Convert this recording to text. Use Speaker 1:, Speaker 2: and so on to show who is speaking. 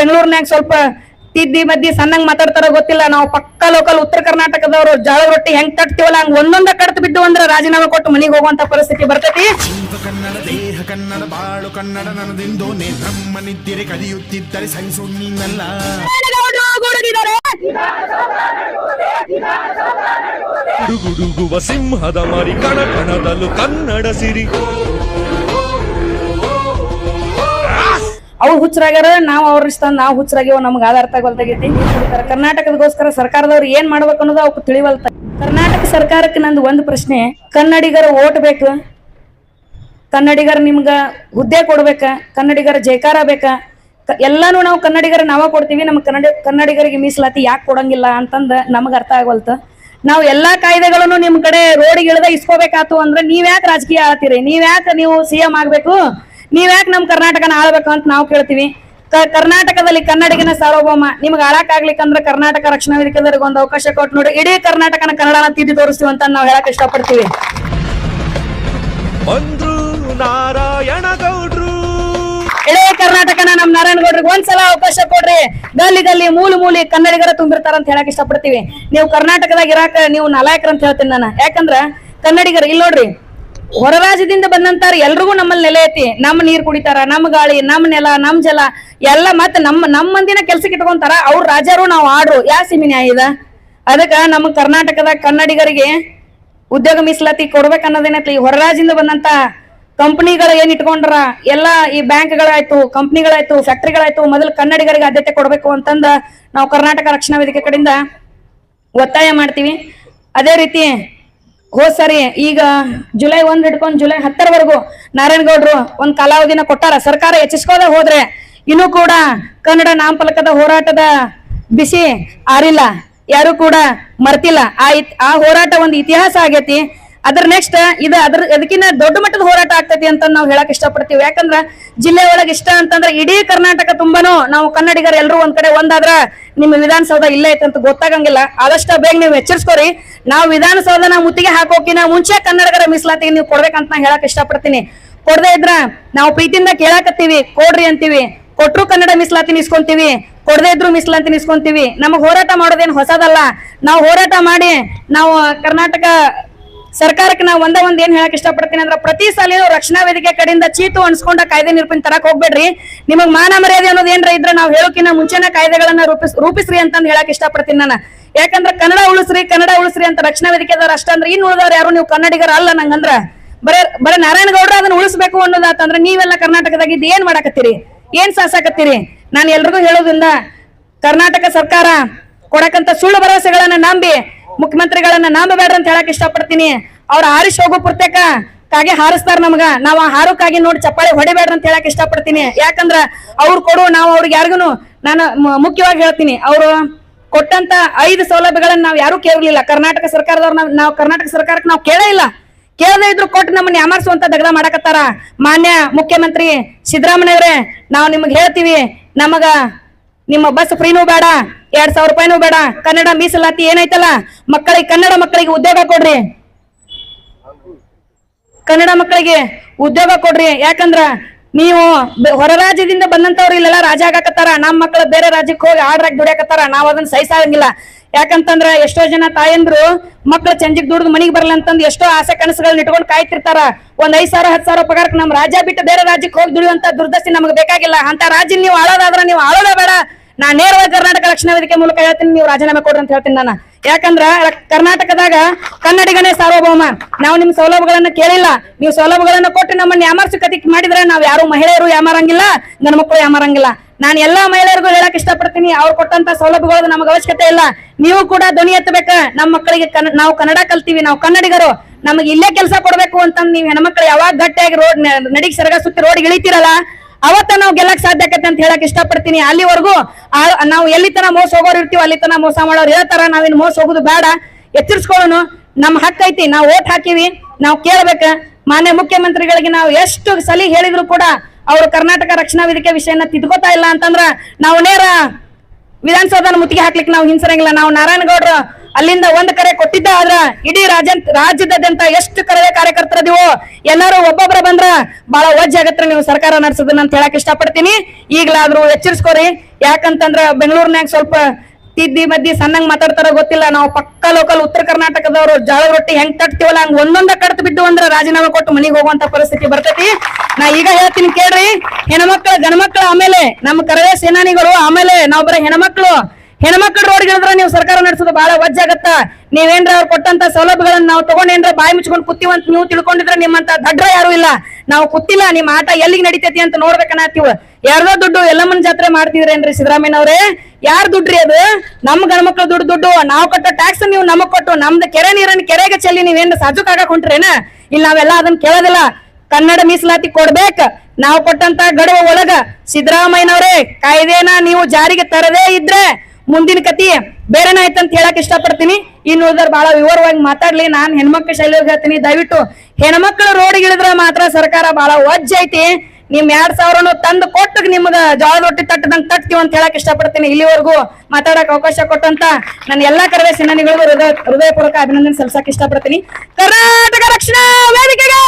Speaker 1: ಬೆಂಗಳೂರಿನಾಗ ಸ್ವಲ್ಪ ತಿದ್ದಿ ಮದ್ದಿ ಸಣ್ಣಂಗ್ ಮಾತಾಡ್ತಾರ ಗೊತ್ತಿಲ್ಲ. ನಾವು ಪಕ್ಕ ಲೋಕಲ್ ಉತ್ತರ ಕರ್ನಾಟಕದವರು ಜಾಳ ರೊಟ್ಟಿ ಹೆಂಗ್ ತಟ್ತೀವಲ್ಲ ಹಂಗ ಒಂದೊಂದ ಕಡ್ತ ಬಿದ್ದು ಅಂದ್ರೆ ರಾಜೀನಾಮೆ ಕೊಟ್ಟು ಮನೆಗೆ ಹೋಗುವಂತ ಪರಿಸ್ಥಿತಿ ಬರ್ತೈತಿ.
Speaker 2: ಕನ್ನಡ ದೇಹ ಕನ್ನಡ ಬಾಳು ಕನ್ನಡ ನನದಿಂದು ನೇ ನಿದ್ದಿರೆ ಕಲಿಯುತ್ತಿದ್ದರೆ ಸಹಿಸು ನೀನಲ್ಲ
Speaker 3: ಗುಡುಗುಡುಗುವ ಸಿಂಹದ ಮರಿ ಕಣ ಕಣದಲ್ಲೂ ಕನ್ನಡ ಸಿರಿ.
Speaker 1: ಅವ್ರು ಹುಚ್ಚರಾಗ್ಯಾರ, ನಾವು ಅವ್ರ ಇಷ್ಟ, ನಾವು ಹುಚ್ಚರಾಗ್ಯವ, ನಮ್ಗೆ ಆಧಾರ ತಗೊಳ್ತಾಗೈತಿ ಕರ್ನಾಟಕದಗೋಸ್ಕರ ಸರ್ಕಾರದವ್ರು ಏನ್ ಮಾಡ್ಬೇಕು ಅನ್ನೋದು ಅವ್ಕೆ ತಿಳಿವಲ್ತ. ಕರ್ನಾಟಕ ಸರ್ಕಾರಕ್ಕೆ ನಂದು ಒಂದು ಪ್ರಶ್ನೆ, ಕನ್ನಡಿಗರ ಓಟ್ ಬೇಕು? ಕನ್ನಡಿಗರ ನಿಮ್ಗ ಹುದ್ದೆ ಕೊಡ್ಬೇಕ? ಕನ್ನಡಿಗರ ಜೈಕಾರ ಬೇಕಾ? ಎಲ್ಲಾನು ನಾವು ಕನ್ನಡಿಗರ ನಾವ ಕೊಡ್ತೀವಿ ನಮ್ಮ ಕನ್ನಡ, ಕನ್ನಡಿಗರಿಗೆ ಮೀಸಲಾತಿ ಯಾಕೆ ಕೊಡಂಗಿಲ್ಲ ಅಂತಂದ ನಮ್ಗೆ ಅರ್ಥ ಆಗವಲ್ತ. ನಾವು ಎಲ್ಲಾ ಕಾಯ್ದೆಗಳನ್ನು ನಿಮ್ ಕಡೆ ರೋಡಿಗೆ ಇಳ್ದ ಇಸ್ಕೋಬೇಕಾತು ಅಂದ್ರೆ ನೀವ್ ಯಾಕೆ ರಾಜಕೀಯ ಆಳ್ತೀರಿ? ನೀವ್ ಯಾಕೆ ನೀವು ಸಿ ಎಂ ಆಗ್ಬೇಕು? ನೀವ್ ಯಾಕೆ ನಮ್ ಕರ್ನಾಟಕನ ಆಳ್ಬೇಕು ಅಂತ ನಾವು ಕೇಳ್ತೀವಿ? ಕರ್ನಾಟಕದಲ್ಲಿ ಕನ್ನಡಿಗನ ಸಾರ್ವಭೌಮ ನಿಮ್ಗೆ ಆಳಕ್ ಆಗ್ಲಿಕ್ಕಂದ್ರೆ ಕರ್ನಾಟಕ ರಕ್ಷಣಾ ವೇದಿಕೆದವ್ರಿಗೆ ಒಂದು ಅವಕಾಶ ಕೊಟ್ಟು ನೋಡಿ. ಇಡೀ ಕರ್ನಾಟಕನ ಕನ್ನಡನ ತಿದ್ದಿ ತೋರಿಸ್ತೀವಿ ಅಂತ ನಾವು ಹೇಳಕ್ ಇಷ್ಟಪಡ್ತೀವಿ.
Speaker 3: ನಾರಾಯಣ ಗೌಡ್ರು.
Speaker 1: ಇಡೀ ಕರ್ನಾಟಕನ ನಮ್ ನಾರಾಯಣಗೌಡ್ರಿಗೆ ಒಂದ್ಸಲ ಅವಕಾಶ ಕೊಡ್ರಿ. ಗಲ್ಲಿ ಗಲ್ಲಿ ಮೂಲ ಮೂಲಿ ಕನ್ನಡಿಗರ ತುಂಬಿರ್ತಾರ ಅಂತ ಹೇಳಕ್ ಇಷ್ಟಪಡ್ತೀವಿ. ನೀವು ಕರ್ನಾಟಕದಾಗ ಇರಾಕ ನೀವು ನಾಲಾಯಕರ ಅಂತ ಹೇಳ್ತೀನಿ ನಾನು. ಯಾಕಂದ್ರ ಕನ್ನಡಿಗರು ಇಲ್ಲಿ ನೋಡ್ರಿ ಹೊರ ರಾಜ್ಯದಿಂದ ಬಂದಂತಾರ ಎಲ್ರಿಗೂ ನಮ್ಮಲ್ಲಿ ನೆಲೆ ಐತಿ. ನಮ್ಮ ನೀರ್ ಕುಡಿತಾರ, ನಮ್ಮ ಗಾಳಿ, ನಮ್ಮ ನೆಲ, ನಮ್ಮ ಜಲ, ಎಲ್ಲ ಮತ್ತೆ ನಮ್ಮ ನಮ್ಮ ಮಂದಿನ ಕೆಲ್ಸಕ್ಕೆ ಇಟ್ಕೊಂತಾರ, ಅವ್ರ ರಾಜರು ನಾವು ಆಡ್ರು. ಯಾ ಸಿಮಿ ನ್ಯಾಯ ಇದ? ಅದಕ್ಕ ನಮ್ಮ ಕರ್ನಾಟಕದ ಕನ್ನಡಿಗರಿಗೆ ಉದ್ಯೋಗ ಮೀಸಲಾತಿ ಕೊಡ್ಬೇಕನ್ನೋದೇನೈತಿ ಹೊರ ರಾಜ್ಯದಿಂದ ಬಂದಂತ ಕಂಪ್ನಿಗಳು ಏನ್ ಇಟ್ಕೊಂಡ್ರ? ಎಲ್ಲಾ ಈ ಬ್ಯಾಂಕ್ಗಳಾಯ್ತು, ಕಂಪ್ನಿಗಳಾಯ್ತು, ಫ್ಯಾಕ್ಟ್ರಿಗಳಾಯ್ತು, ಮೊದಲು ಕನ್ನಡಿಗರಿಗೆ ಆದ್ಯತೆ ಕೊಡ್ಬೇಕು ಅಂತಂದ ನಾವು ಕರ್ನಾಟಕ ರಕ್ಷಣಾ ವೇದಿಕೆ ಕಡೆಯಿಂದ ಒತ್ತಾಯ ಮಾಡ್ತೀವಿ. ಅದೇ ರೀತಿ ಹೋದ್ ಸರಿ ಈಗ ಜುಲೈ ಒಂದ್ ಹಿಡ್ಕೊಂಡು ಜುಲೈ ಹತ್ತರವರೆಗೂ ನಾರಾಯಣಗೌಡರು ಒಂದ್ ಕಾಲಾವಧಿನ ಕೊಟ್ಟಾರ. ಸರ್ಕಾರ ಹೆಚ್ಚಿಸ್ಕೋದ ಹೋದ್ರೆ ಇನ್ನೂ ಕೂಡ ಕನ್ನಡ ನಾಮಫಲಕದ ಹೋರಾಟದ ಬಿಸಿ ಆರಿಲ್ಲ. ಯಾರು ಕೂಡ ಮರ್ತಿಲ್ಲ. ಆ ಆ ಹೋರಾಟ ಒಂದು ಇತಿಹಾಸ ಆಗೈತಿ. ಅದ್ರ ನೆಕ್ಸ್ಟ್ ಇದ ಅದ್ರ ಅದಕ್ಕಿಂತ ದೊಡ್ಡ ಮಟ್ಟದ ಹೋರಾಟ ಆಗ್ತೈತಿ ಅಂತ ನಾವು ಹೇಳಕ್ ಇಷ್ಟಪಡ್ತೀವಿ. ಯಾಕಂದ್ರ ಜಿಲ್ಲೆ ಒಳಗೆ ಇಷ್ಟ ಅಂತಂದ್ರೆ ಇಡೀ ಕರ್ನಾಟಕ ತುಂಬಾನು ನಾವು ಕನ್ನಡಿಗರು ಎಲ್ಲರೂ ಒಂದ್ ಕಡೆ ಒಂದಾದ್ರ ನಿಮ್ಮ ವಿಧಾನಸೌಧ ಇಲ್ಲ ಐತೆ ಅಂತ ಗೊತ್ತಾಗಂಗಿಲ್ಲ. ಆದಷ್ಟು ಬೇಗ ನೀವು ಎಚ್ಚರಿಸ್ಕೋರಿ. ನಾವು ವಿಧಾನಸೌಧನ ಮುತ್ತಿಗೆ ಹಾಕೋಕಿನ ಮುಂಚೆ ಕನ್ನಡಿಗರ ಮೀಸಲಾತಿ ನೀವು ಕೊಡ್ಬೇಕಂತ ನಾ ಹೇಳಕ್ ಇಷ್ಟಪಡ್ತೀನಿ. ಕೊಡದೆ ಇದ್ರ ನಾವು ಪ್ರೀತಿಯಿಂದ ಕೇಳಾಕತ್ತೀವಿ, ಕೊಡ್ರಿ ಅಂತೀವಿ. ಕೊಟ್ರು ಕನ್ನಡ ಮೀಸಲಾತಿ ಇಸ್ಕೊಂತೀವಿ ಕೊಡದೇ ಇದ್ರು ಮೀಸಲಾತಿ ಇಸ್ಕೊಂತೀವಿ ನಮಗ್ ಹೋರಾಟ ಮಾಡೋದೇನು ಹೊಸದಲ್ಲ. ನಾವು ಹೋರಾಟ ಮಾಡಿ, ನಾವು ಕರ್ನಾಟಕ ಸರ್ಕಾರಕ್ಕೆ ನಾವು ಒಂದ ಒಂದ್ ಏನ್ ಹೇಳಕ್ ಇಷ್ಟಪಡ್ತೀನಿ ಅಂದ್ರೆ ಪ್ರತಿ ಸಲ ರಕ್ಷಣಾ ವೇದಿಕೆ ಕಡೆಯಿಂದ ಚೀತು ಅನ್ಸ್ಕೊಂಡ ಕಾಯ್ದೆ ನಿರೂಪಣೆ ತರಕ್ ಹೋಗ್ಬೇಡ್ರಿ. ನಿಮಗ್ ಮಾನ ಮರ್ಯಾದೆ ಅನ್ನೋದು ಏನ್ರ ಇದ್ರೆ ನಾವು ಹೇಳೋಕಿನ ಮುಂಚೆನ ಕಾಯ್ದೆಗಳನ್ನ ರೂಪಿಸ್, ರೂಪಿಸ್ರಿ ಅಂತಂದ್ ಹೇಳಕ್ ಇಷ್ಟಪಡ್ತೀನಿ ನಾನು. ಯಾಕಂದ್ರೆ ಕನ್ನಡ ಉಳಿಸ್ರಿ ಕನ್ನಡ ಉಳಿಸ್ರಿ ಅಂತ ರಕ್ಷಣಾ ವೇದಿಕೆದವ್ರು ಅಷ್ಟ ಅಂದ್ರೆ ಇನ್ನು ಉಳಿದವ್ರು ಯಾರು ನೀವು ಕನ್ನಡಿಗರ ಅಲ್ಲ ನಂಗಂದ್ರ. ಬರೇ ಬರೇ ನಾರಾಯಣಗೌಡ್ರ ಅದನ್ನ ಉಳಿಸ್ಬೇಕು ಅನ್ನೋದಾತಂದ್ರೆ ನೀವೆಲ್ಲ ಕರ್ನಾಟಕದಾಗ ಇದ್ ಏನ್ ಮಾಡಕತ್ತೀರಿ? ಏನ್ ಸಾಸಾಕತ್ತೀರಿ? ನಾನು ಎಲ್ರಿಗೂ ಹೇಳೋದ್ರಿಂದ ಕರ್ನಾಟಕ ಸರ್ಕಾರ ಕೊಡಕಂತ ಸುಳ್ಳು ಭರವಸೆಗಳನ್ನ ನಂಬಿ ಮುಖ್ಯಮಂತ್ರಿಗಳನ್ನ ನಂಬಬೇಡ್ರಿ ಅಂತ ಹೇಳಕ್ ಇಷ್ಟಪಡ್ತೀನಿ. ಅವ್ರ ಹಾರಿಸ್ ಹೋಗೋ ಪುರ್ತಕ ಕಾಗೆ ಹಾರಿಸ್ತಾರ ನಮಗ. ನಾವ್ ಆ ಹಾರೋಕಾಗಿ ನೋಡಿ ಚಪ್ಪಾಳೆ ಹೊಡಿಬೇಡ್ರಿ ಅಂತ ಹೇಳಕ್ ಇಷ್ಟಪಡ್ತೀನಿ. ಯಾಕಂದ್ರ ಅವ್ರು ಕೊಡು, ನಾವು ಅವ್ರಿಗೆ ಯಾರಿಗೂ ನಾನು ಮುಖ್ಯವಾಗಿ ಹೇಳ್ತೀನಿ. ಅವರು ಕೊಟ್ಟಂತ ಐದು ಸೌಲಭ್ಯಗಳನ್ನ ನಾವು ಯಾರು ಕೇಳಲಿಲ್ಲ. ಕರ್ನಾಟಕ ಸರ್ಕಾರದವ್ರು ನಾವ್, ನಾವು ಕರ್ನಾಟಕ ಸರ್ಕಾರಕ್ಕೆ ನಾವು ಕೇಳೇ ಇಲ್ಲ. ಕೇಳದೇ ಇದ್ರು ಕೊಟ್ಟು ನಮ್ಮನ್ನ ಯಾಮಾರಿಸುವಂತ ದಗದ ಮಾಡಕತ್ತಾರ. ಮಾನ್ಯ ಮುಖ್ಯಮಂತ್ರಿ ಸಿದ್ದರಾಮಯ್ಯವ್ರೆ, ನಾವು ನಿಮ್ಗೆ ಹೇಳ್ತೀವಿ. ನಮಗ ನಿಮ್ಮ ಬಸ್ ಫ್ರೀನೂ ಬೇಡ. ಎರಡ್ ಸಾವಿರ ರೂಪಾಯಿನೂ ಬೇಡ. ಕನ್ನಡ ಮೀಸಲಾತಿ ಏನಾಯ್ತಲ್ಲ ಮಕ್ಕಳಿಗೆ, ಕನ್ನಡ ಮಕ್ಕಳಿಗೆ ಉದ್ಯೋಗ ಕೊಡ್ರಿ. ಕನ್ನಡ ಮಕ್ಕಳಿಗೆ ಉದ್ಯೋಗ ಕೊಡ್ರಿ. ಯಾಕಂದ್ರ ನೀವು ಹೊರ ರಾಜ್ಯದಿಂದ ಬಂದಂತವ್ರು ಇಲ್ಲೆಲ್ಲ ರಾಜ ಆಗಾಕತ್ತಾರ. ನಮ್ಮ ಮಕ್ಕಳು ಬೇರೆ ರಾಜ್ಯಕ್ಕೆ ಹೋಗಿ ಆಡ್ರಾಗಿ ದುಡಿಯಾಕತ್ತಾರ. ನಾವ್ ಅದನ್ನ ಸಹಿಸಾಗಂಗಿಲ್ಲ. ಯಾಕಂತಂದ್ರ ಎಷ್ಟೋ ಜನ ತಾಯಂದ್ರು ಮಕ್ಳು ಚಂಜಿಗೆ ದುಡ್ದು ಮನಿಗ್ ಬರಲ್ಲ ಅಂತಂದ್ ಎಷ್ಟೋ ಆಸೆ ಕನಸುಗಳನ್ನ ಇಟ್ಕೊಂಡು ಕಾಯ್ತಿರ್ತಾರ. ಒಂದ್ ಐದ್ ಸಾವಿರ, ಹತ್ತು ಸಾವಿರ ಪಗಾರಕ್ಕೆ ನಮ್ ರಾಜ್ಯ ಬಿಟ್ಟು ಬೇರೆ ರಾಜ್ಯಕ್ಕೆ ಹೋಗಿ ದುಡಿಯುವಂತ ದುರ್ದಸ್ತಿ ನಮಗೆ ಬೇಕಾಗಿಲ್ಲ. ಅಂತ ರಾಜ್ಯ ನೀವು ಆಳೋದಾದ್ರ ನೀವು ಆಳೋದೇ ಬೇಡ. ನಾ ನೇರವಾಗಿ ಕರ್ನಾಟಕ ರಕ್ಷಣಾ ವೇದಿಕೆ ಮೂಲಕ ಹೇಳ್ತೀನಿ, ನೀವು ರಾಜೀನಾಮೆ ಕೊಡ್ರಿ ಅಂತ ಹೇಳ್ತೀನಿ ನಾನು. ಯಾಕಂದ್ರ ಕರ್ನಾಟಕದಾಗ ಕನ್ನಡಿಗನೇ ಸಾರ್ವಭೌಮ. ನಾವು ನಿಮ್ ಸೌಲಭ್ಯಗಳನ್ನ ಕೇಳಿಲ್ಲ. ನೀವು ಸೌಲಭ್ಯಗಳನ್ನ ಕೊಟ್ಟು ನಮ್ಮನ್ನ ಯಾಮಾರ್ಸಕತಿ ಮಾಡಿದ್ರೆ ನಾವು ಯಾರು ಮಹಿಳೆಯರು ಯಾಮಾರಂಗಿಲ್ಲ ನನ್ನ ಮಕ್ಕಳು ಯಾಮಾರಂಗಿಲ್ಲ. ನಾನು ಎಲ್ಲಾ ಮಹಿಳೆಯರಿಗೂ ಹೇಳಕ್ ಇಷ್ಟಪಡ್ತೀನಿ, ಅವ್ರು ಕೊಟ್ಟಂತ ಸೌಲಭ್ಯಗಳು ನಮಗೆ ಅವಶ್ಯಕತೆ ಇಲ್ಲ. ನೀವು ಕೂಡ ಧ್ವನಿ ಎತ್ತಬೇಕ. ನಮ್ಮ ಮಕ್ಕಳಿಗೆ ನಾವು ಕನ್ನಡ ಕಲ್ತೀವಿ, ನಾವು ಕನ್ನಡಿಗರು. ನಮಗೆ ಇಲ್ಲೇ ಕೆಲಸ ಕೊಡ್ಬೇಕು ಅಂತ ನೀವು ಹೆಣ್ಮಕ್ಳು ಯಾವಾಗ ಗಟ್ಟಿಯಾಗಿ ರೋಡ್ ನಡಿಗೆ ಸರಗ ಸುತ್ತಿ ರೋಡ್ ಇಳಿತೀರಲ್ಲ ಅವತ್ತ ನಾವು ಗೆಲ್ಲಕ್ ಸಾಧ್ಯ ಆಕತ್ತೆ ಅಂತ ಹೇಳಕ್ ಇಷ್ಟಪಡ್ತೀನಿ. ಅಲ್ಲಿವರೆಗೂ ನಾವು ಎಲ್ಲಿ ತನ ಮೋಸ ಹೋಗೋರು ಇರ್ತೀವಿ ಅಲ್ಲಿ ತನ ಮೋಸ ಮಾಡೋರು ಹೇಳ್ತಾರ ನಾವಿನ್ ಮೋಸ ಹೋಗುದು ಬೇಡ. ಎಚ್ಚರಿಸ್ಕೊಳ್ಳೋನು. ನಮ್ಮ ಹಕ್ಕ ಐತಿ. ನಾವು ಓಟ್ ಹಾಕಿವಿ. ನಾವು ಕೇಳ್ಬೇಕ. ಮಾನ್ಯ ಮುಖ್ಯಮಂತ್ರಿಗಳಿಗೆ ನಾವು ಎಷ್ಟು ಸಲಿ ಹೇಳಿದ್ರು ಕೂಡ ಅವರು ಕರ್ನಾಟಕ ರಕ್ಷಣಾ ವೇದಿಕೆ ವಿಷಯನ ತಿದ್ಕೋತಾ ಇಲ್ಲ ಅಂತಂದ್ರ ನಾವು ನೇರ ವಿಧಾನಸೌಧನ ಮುತ್ತಿಗೆ ಹಾಕ್ಲಿಕ್ಕೆ ನಾವು ಹಿಂಸರಂಗಿಲ್ಲ ನಾವು ನಾರಾಯಣಗೌಡ್ರ ಅಲ್ಲಿಂದ ಒಂದ್ ಕರೆ ಕೊಟ್ಟಿದ್ದ ಆದ್ರ ಇಡೀ ರಾಜ್ಯ ರಾಜ್ಯದಾದ್ಯಂತ ಎಷ್ಟು ಕರೆ ಕಾರ್ಯಕರ್ತರದಿವೋ ಎಲ್ಲಾರು ಒಬ್ಬೊಬ್ರ ಬಂದ್ರ ಬಹಳ ವಜ್ಜೆ ಆಗತ್ರ ನೀವು ಸರ್ಕಾರ ನಡೆಸೋದನ್ನ ಅಂತ ಹೇಳಕ್ ಇಷ್ಟಪಡ್ತೀನಿ. ಈಗ್ಲಾದ್ರೂ ಎಚ್ಚರಿಸ್ಕೋರಿ. ಯಾಕಂತಂದ್ರ ಬೆಂಗಳೂರಿನಾಗ ಸ್ವಲ್ಪ ತಿದ್ದಿ ಮದ್ದಿ ಸಣ್ಣಂಗ್ ಮಾತಾಡ್ತಾರ ಗೊತ್ತಿಲ್ಲ. ನಾವು ಪಕ್ಕ ಲೋಕಲ್ ಉತ್ತರ ಕರ್ನಾಟಕದವರು ಜಾಳ ರೊಟ್ಟಿ ಹೆಂಗ್ ತಟ್ತೀವಲ್ಲ, ಹಂಗ ಒಂದೊಂದ ಕಡ್ತ ಬಿದ್ದು ಅಂದ್ರೆ ರಾಜೀನಾಮೆ ಕೊಟ್ಟು ಮನೆಗೆ ಹೋಗುವಂತ ಪರಿಸ್ಥಿತಿ ಬರ್ತೈತಿ. ನಾ ಈಗ ಹೇಳ್ತೀನಿ ಕೇಳ್ರಿ. ಹೆಣ್ಮಕ್ಳ ಗಣಮಕ್ಳ ಆಮೇಲೆ ನಮ್ಮ ಕರವೇ ಸೇನಾನಿಗಳು, ಆಮೇಲೆ ನಾವ್ ಬರೀ ಹೆಣ್ಮಕ್ಳು ಹೆಣ್ಮಕ್ಳು ರೋಡ್ ಇಳಿದ್ರ ನೀವು ಸರ್ಕಾರ ನಡೆಸೋದು ಬಹಳ ವಜ್ಜಾಗತ್ತ ನೀವೇನ್ರ ಅವ್ರು ಕೊಟ್ಟಂತ ಸೌಲಭ್ಯಗಳನ್ನ ನಾವು ತಗೊಂಡೇನ್ರ ಬಾಯಿ ಮುಚ್ಕೊಂಡು ಅಂತ ನೀವು ತಿಳ್ಕೊಂಡಿದ್ರೆ ನಿಮ್ಮಂತ ದಡ್ರ ಯಾರು ಇಲ್ಲ. ನಾವು ಕುತ್ತಿಲ್ಲ ನಿಮ್ಮ ಆಟ ಎಲ್ಲಿಗೆ ನಡಿತೈತಿ ಅಂತ ನೋಡ್ಬೇಕನ್ನತ್ತೀವ ಯಾರ್ದೋ ದುಡ್ಡು ಎಲ್ಲಮ್ಮನ ಜಾತ್ರೆ ಮಾಡ್ತಿದ್ರೇನ್ರಿ ಸಿದ್ದರಾಮಯ್ಯನವ್ರೆ ಯಾರ್ ದುಡ್ಡ್ರಿ ಅದು? ನಮ್ ಗಣಮಕ್ಳು ದುಡ್ಡು ದುಡ್ಡು, ನಾವು ಕೊಟ್ಟ ಟ್ಯಾಕ್ಸ್ ನೀವು ನಮಗ್ ಕೊಟ್ಟು, ನಮ್ದು ಕೆರೆ ನೀರನ್ನ ಕೆರೆಗೆ ಚೆಲ್ಲಿ ನೀವೇನ್ ಸಾಜುಕ್ ಕಾಗ ಹೊಂಟ್ರೇನ? ಇಲ್ಲಿ ನಾವೆಲ್ಲ ಅದನ್ನ ಕೇಳೋದಿಲ್ಲ. ಕನ್ನಡ ಮೀಸಲಾತಿ ಕೊಡ್ಬೇಕ. ನಾವು ಕೊಟ್ಟಂತ ಗಡುವ ಒಳಗ ಸಿದ್ದರಾಮಯ್ಯನವ್ರೆ, ಕಾಯ್ದೆನ ನೀವು ಜಾರಿಗೆ ತರದೇ ಇದ್ರೆ ಮುಂದಿನ ಕತಿ ಬೇರೆನ ಆಯ್ತಂತ ಹೇಳಕ್ ಇಷ್ಟಪಡ್ತೀನಿ. ಇನ್ನು ಉಳಿದರ್ ಬಹಳ ವಿವರವಾಗಿ ಮಾತಾಡ್ಲಿ. ನಾನ್ ಹೆಣ್ಮಕ್ಳ ಶೈಲಿ ಹೇಳ್ತೀನಿ. ದಯವಿಟ್ಟು ಹೆಣ್ಮಕ್ಳು ರೋಡ್ ಇಳಿದ್ರೆ ಮಾತ್ರ ಸರ್ಕಾರ ಬಹಳ ವಜ್ಜ ಐತಿ. ನಿಮ್ ಎರಡ್ ಸಾವಿರನು ತಂದು ಕೊಟ್ಟು ನಿಮ್ಗ ಜೋಳದ ರೊಟ್ಟಿ ತಟ್ಟದಂಗ್ ತಟ್ತೀವಿ ಅಂತ ಹೇಳಕ್ ಇಷ್ಟಪಡ್ತೀನಿ. ಇಲ್ಲಿವರೆಗೂ ಮಾತಾಡಕ್ ಅವಕಾಶ ಕೊಟ್ಟಂತ ನನ್ನ ಎಲ್ಲಾ ಕರವೇ ಸಿನಿಮಾಗಳಿಗೂ ಹೃದಯ ಹೃದಯಪೂರ್ವಕ ಅಭಿನಂದನೆ ಸಲ್ಸಕ್ ಇಷ್ಟಪಡ್ತೀನಿ. ಕರ್ನಾಟಕ ರಕ್ಷಣಾ ವೇದಿಕೆಗೆ!